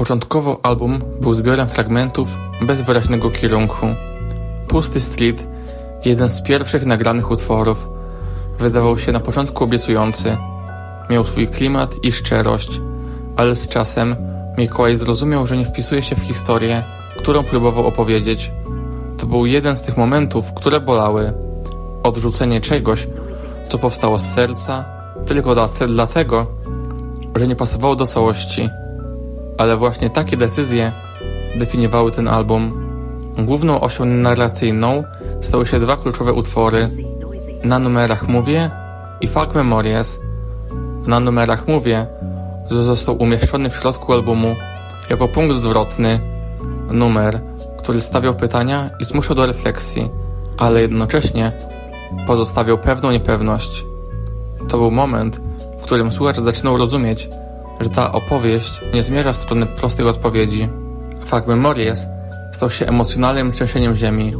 Początkowo album był zbiorem fragmentów bez wyraźnego kierunku. Pusty Street, jeden z pierwszych nagranych utworów, wydawał się na początku obiecujący. Miał swój klimat i szczerość, ale z czasem Mikołaj zrozumiał, że nie wpisuje się w historię, którą próbował opowiedzieć. To był jeden z tych momentów, które bolały. Odrzucenie czegoś, co powstało z serca, tylko dla- dlatego, że nie pasowało do całości. Ale właśnie takie decyzje definiowały ten album. Główną osią narracyjną stały się dwa kluczowe utwory. Na numerach mówię i Fuck Memories. Na numerach mówię, został umieszczony w środku albumu jako punkt zwrotny. Numer, który stawiał pytania i zmuszał do refleksji, ale jednocześnie pozostawiał pewną niepewność. To był moment, w którym słuchacz zaczynał rozumieć, że ta opowieść nie zmierza w stronę prostych odpowiedzi. Fuck Memories stał się emocjonalnym trzęsieniem ziemi.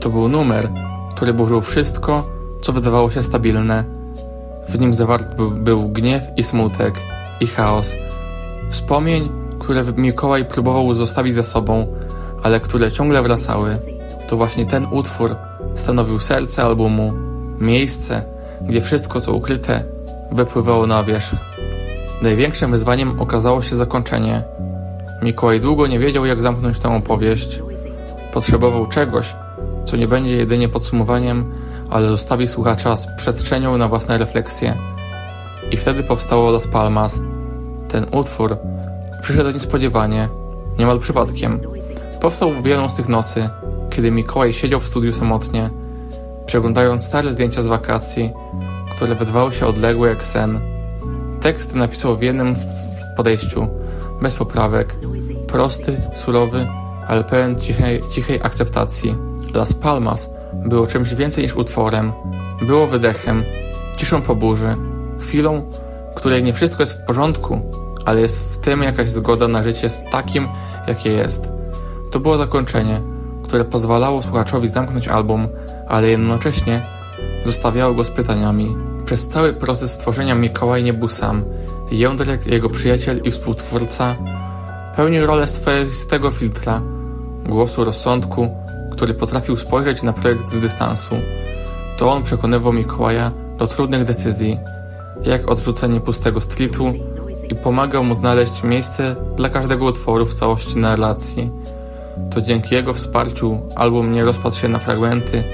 To był numer, który burzył wszystko, co wydawało się stabilne. W nim zawarty był, był gniew i smutek, i chaos. Wspomnień, które Mikołaj próbował zostawić za sobą, ale które ciągle wracały. To właśnie ten utwór stanowił serce albumu, miejsce, gdzie wszystko, co ukryte, wypływało na wierzch. Największym wyzwaniem okazało się zakończenie. Mikołaj długo nie wiedział, jak zamknąć tę opowieść. Potrzebował czegoś, co nie będzie jedynie podsumowaniem, ale zostawi słuchacza z przestrzenią na własne refleksje. I wtedy powstało Las Palmas. Ten utwór przyszedł niespodziewanie, niemal przypadkiem. Powstał w jedną z tych nocy, kiedy Mikołaj siedział w studiu samotnie, przeglądając stare zdjęcia z wakacji, które wydawały się odległe jak sen. Tekst napisał w jednym podejściu, bez poprawek, prosty, surowy, ale pełen cichej, cichej akceptacji. Las Palmas było czymś więcej niż utworem. Było wydechem, ciszą po burzy, chwilą, której nie wszystko jest w porządku, ale jest w tym jakaś zgoda na życie z takim, jakie jest. To było zakończenie, które pozwalało słuchaczowi zamknąć album, ale jednocześnie zostawiało go z pytaniami. Przez cały proces tworzenia Mikołaj nie był sam. Jędrek, jego przyjaciel i współtwórca, pełnił rolę swoistego filtra, głosu rozsądku, który potrafił spojrzeć na projekt z dystansu. To on przekonywał Mikołaja do trudnych decyzji, jak odrzucenie pustego streetu i pomagał mu znaleźć miejsce dla każdego utworu w całości narracji. To dzięki jego wsparciu album nie rozpadł się na fragmenty,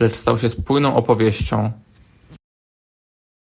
lecz stał się spójną opowieścią,